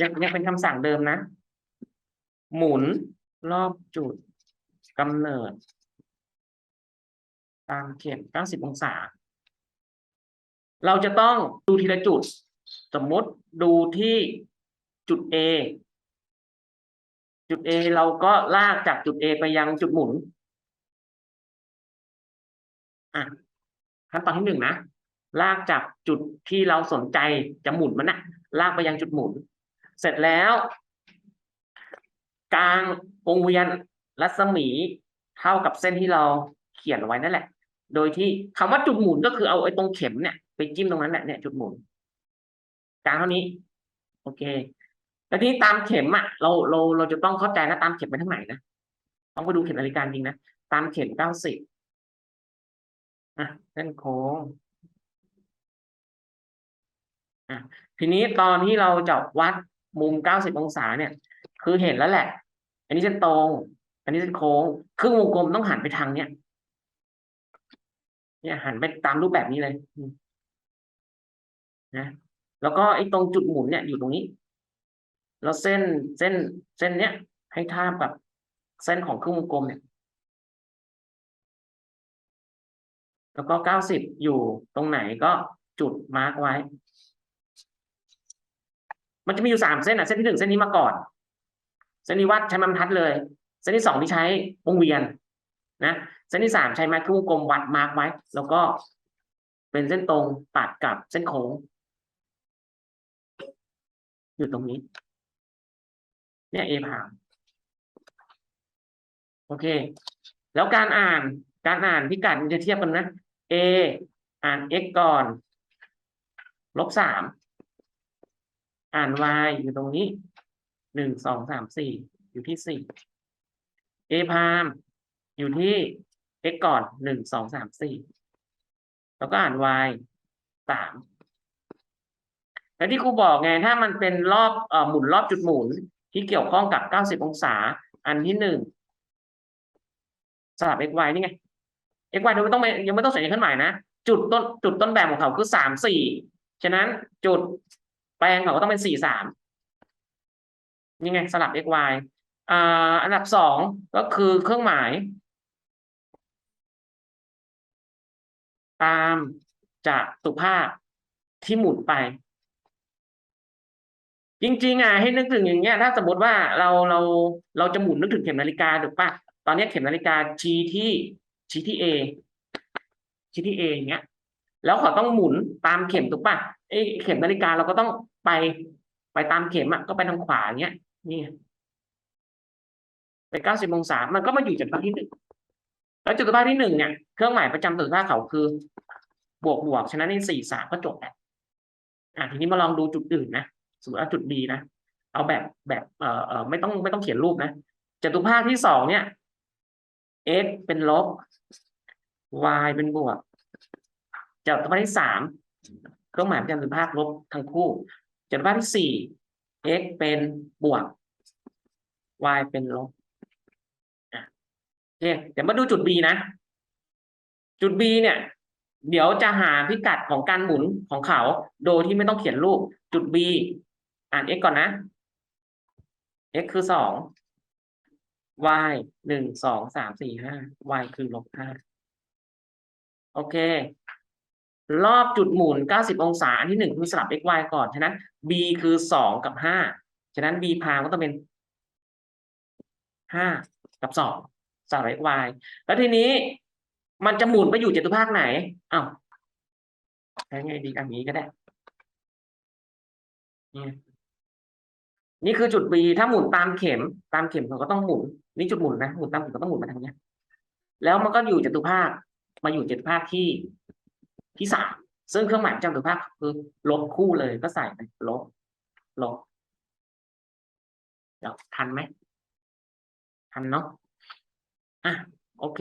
ยังยังเป็นคำสั่งเดิมนะ หมุนรอบจุดกำเนิด ตามเข็ม90 องศา เราจะต้องดูทีละจุด สมมติดูที่จุด A จุด A เราก็ลากจากจุด A ไปยังจุดหมุน อะขั้นตอนที่หนึ่งนะ ลากจากจุดที่เราสนใจจะหมุนมันนะลากไปยังจุดหมุน เสร็จแล้ว กลางวงเวียนรัศมีเท่ากับเส้นที่เราเขียนไว้นั่นแหละ โดยที่คำว่าจุดหมุนก็คือเอาไอ้ตรงเข็มเนี่ยไปจิ้มตรงนั้นแหละเนี่ยจุดหมุนกลางเท่านี้ โอเคแล้วทีนี้ตามเข็มอะเราเราเราจะต้องเข้าใจนะตามเข็มไปทางไหนนะต้องไปดูเข็มนาฬิกาจริงนะตามเข็มเก้าสิบอะเส้นโค้งอะทีนี้ตอนที่เราจะวัด มุมเก้าสิบองศาเนี่ย คือเห็นแล้วแหละ อันนี้เส้นตรง อันนี้เส้นโค้ง ครึ่งวงกลมต้องหันไปทางเนี้ย เนี่ยหันไปตามรูปแบบนี้เลยนะแล้วก็ไอ้ตรงจุดหมุนเนี่ยอยู่ตรงนี้ แล้วเส้นเส้นเส้นเนี้ยให้ทาบกับเส้นของครึ่งวงกลมเนี่ย แล้วก็เก้าสิบอยู่ตรงไหนก็จุดมาร์กไว้ มันจะมีอยู่สามเส้นอะเส้นที่หนึ่งเส้นนี้มาก่อน เส้นนี้วัดใช้ม้บรรทัดเลย เส้นที่สองที่ใช้วงเวียนนะเส้นที่สามใช้ไม้ครึ่กลมวัดมาร์กไว้ แล้วก็เป็นเส้นตรงตัดกับเส้นโค้งอยู่ตรงนี้ เนี่ยเอผ่านโอเค แล้วการอ่านการอ่านพิกัดมันจะเทียบกันนะ a อ่าน x ก่อนลบสาม อ่าน y อยู่ตรงนี้หนึ่งสองสามสี่อยู่ที่สี่ a พามอยู่ที่ x ก่อนหนึ่งสองสามสี่แล้วก็อ่าน y สามแล้วที่ครูบอกไงถ้ามันเป็นรอบอ่อหมุนรอบจุดหมุนที่เกี่ยวข้องกับเก้าสิบองศา อันที่หนึ่งสลับ x y นี่ไง x y ยังไม่ต้องยังไม่ต้องใส่เครื่องหมายนะ จุดต้นจุดต้นแบบของเขาคือสามสี่ฉะนั้นจุด ลงเขาก็ต้องเป็นสี่สามนี่ไงสลับ x y อ่าอันดับสองก็คือเครื่องหมาย ตามจากตุภาพที่หมุนไป จริงๆอะให้นึกถึงอย่างเงี้ย ถ้าสมมติว่าเราเราเราจะหมุนนึกถึงเข็มนาฬิกาถูกปะตอนนี้เข็มนาฬิกาชี้ที่ชี้ที่ A ชี้ที่ A อย่างเงี้ย แล้วเขาต้องหมุนตามเข็มถูกปะไอ้เข็มนาฬิกาเราก็ต้องไปไปตามเข็มอะก็ไปทางขวาอย่างเงี้ย นี่ไปเก้าสิบองศา มันก็มาอยู่จุดภาคที่หนึ่งแล้วจุดภาคที่หนึ่งเนี่ยเครื่องหมายประจำจุดภาคเขาคือบวกบวกฉะนั้นในสี่สามก็จบแล้วอะทีนี้มาลองดูจุดอื่นนะสมมติว่าจุด B นะเอาแบบแบบเอ่อเอ่อไม่ต้องไม่ต้องเขียนรูปนะจตุภาคที่สองเนี่ย x เป็นลบ y เป็นบวก จตุภาคที่สามเครื่องหมายประจำจุดภาคลบทั้งคู่จตุภาคที่สี่ x เป็นบวก y เป็นลบโอเคเดี๋ยวมาดูจุด B นะ จุด B เนี่ย เดี๋ยวจะหาพิกัดของการหมุนของเขา โดยที่ไม่ต้องเขียนรูป จุด B อ่าน x ก่อนนะ x คือสอง y หนึ่งสองสามสี่ห้า y คือลบห้าโอเค รอบจุดหมุนเก้าสิบองศาอันที่หนึ่งคือสลับ x y ก่อน ฉะนั้น b คือสองกับห้าฉะนั้น b พามก็ต้องเป็นห้ากับสองสลับ x y แล้วทีนี้มันจะหมุนไปอยู่จตุภาคไหนอ้าวใช้ไงดีอันนี้ก็ได้ นี่นี่คือจุด B ถ้าหมุนตามเข็ม ตามเข็มเขาก็ต้องหมุน นี่จุดหมุนนะ หมุนตามเข็มก็ต้องหมุนมาทางนี้ แล้วมันก็อยู่จตุภาค มาอยู่จตุภาคที่ ที่สามซึ่งเครื่องหมายจำจตุภาคคือลบคู่เลยก็ใส่ไปลบลบเดี๋ยวทันไหมทันเนาะอะโอเค